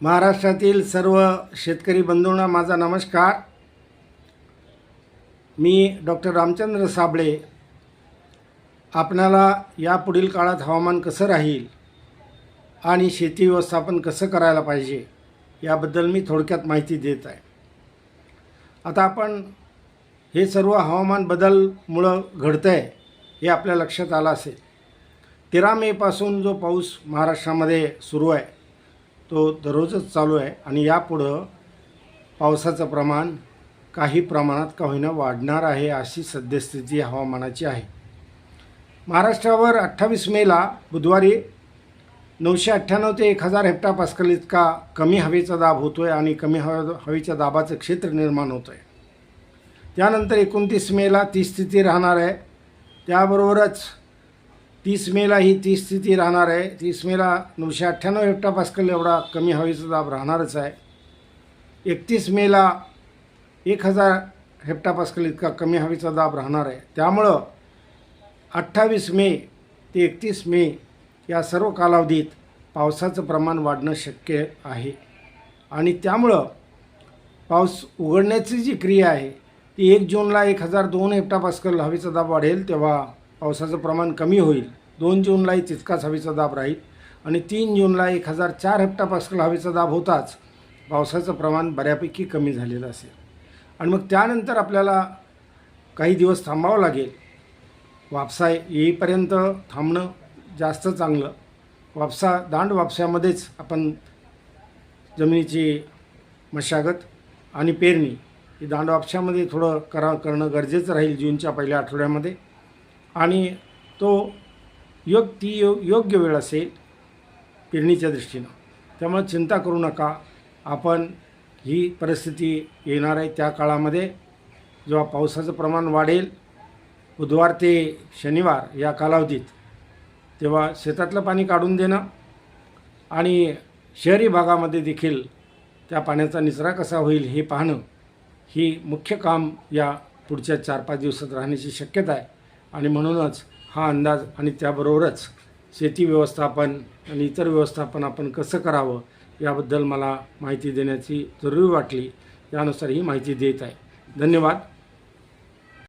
महाराष्ट्रातील सर्व शेतकरी बंधूंना माझा नमस्कार. मी डॉक्टर रामचंद्र साबळे. आपणाला या पुढील काळात हवामान कसं राहील आणि शेती व्यवस्थापन कसं करायला पाहिजे याबद्दल मी थोडक्यात माहिती देत आहे. आता आपण हे सर्व हवामान बदलमुळं घडतं आहे हे आपल्या लक्षात आलं असेल. तेरा मेपासून जो पाऊस महाराष्ट्रामध्ये सुरू आहे तो दररोजच चालू आहे आणि यापुढं पावसाचं प्रमाण काही प्रमाणात का होईना वाढणार आहे अशी सद्यस्थिती हवामानाची आहे. महाराष्ट्रावर अठ्ठावीस मेला बुधवारी नऊशे अठ्ठ्याण्णव ते एक हजार हेक्टा पास्कल इतका कमी हवेचा दाब होतो आहे आणि कमी हवे हवेच्या दाबाचं क्षेत्र निर्माण होतं आहे त्यानंतर एकोणतीस मेला ती स्थिती राहणार आहे. त्याबरोबरच तीस मेला ही ती स्थिती राहणार आहे. तीस मेला नऊशे अठ्ठ्याण्णव हेक्टा पासकल एवढा कमी हवेचा दाब राहणारच आहे. एकतीस मेला एक हजार हेक्टा इतका कमी हवेचा दाब राहणार आहे. त्यामुळं अठ्ठावीस मे ते एकतीस मे या सर्व कालावधीत पावसाचं प्रमाण वाढणं शक्य आहे. आणि त्यामुळं पाऊस उघडण्याची जी क्रिया आहे ती एक जूनला एक हजार दोन हेक्टा हवेचा दाब वाढेल तेव्हा पावसाचं प्रमाण कमी होईल. दोन जूनलाही तितकाच हवेचा दाब राहील आणि तीन जूनला एक हजार चार हेक्टा पास्कल हवेचा दाब होताच पावसाचं प्रमाण बऱ्यापैकी कमी झालेलं असेल. आणि मग त्यानंतर आपल्याला काही दिवस थांबावं लागेल. वापसा येईपर्यंत थांबणं जास्त चांगलं. वापसा दांड वापशामध्येच आपण जमिनीची मशागत आणि पेरणी. ही दांड वापशामध्ये थोडं करा करणं गरजेचं राहील जूनच्या पहिल्या आठवड्यामध्ये. आणि तो योग ती यो योग्य वेळ असेल पेरणीच्या दृष्टीनं. त्यामुळे चिंता करू नका. आपण ही परिस्थिती येणार आहे. त्या काळामध्ये जेव्हा पावसाचं प्रमाण वाढेल बुधवार ते शनिवार या कालावधीत तेव्हा शेतातलं पाणी काढून देणं आणि शहरी भागामध्ये देखील त्या पाण्याचा निचरा कसा होईल हे पाहणं ही मुख्य काम या पुढच्या चार पाच दिवसात राहण्याची शक्यता आहे. आणि म्हणूनच हा अंदाज आणि त्याबरोबरच शेती व्यवस्थापन आणि इतर व्यवस्थापन आपण कसं करावं याबद्दल मला माहिती देण्याची जरुरी वाटली. त्यानुसार ही माहिती देत आहे. धन्यवाद.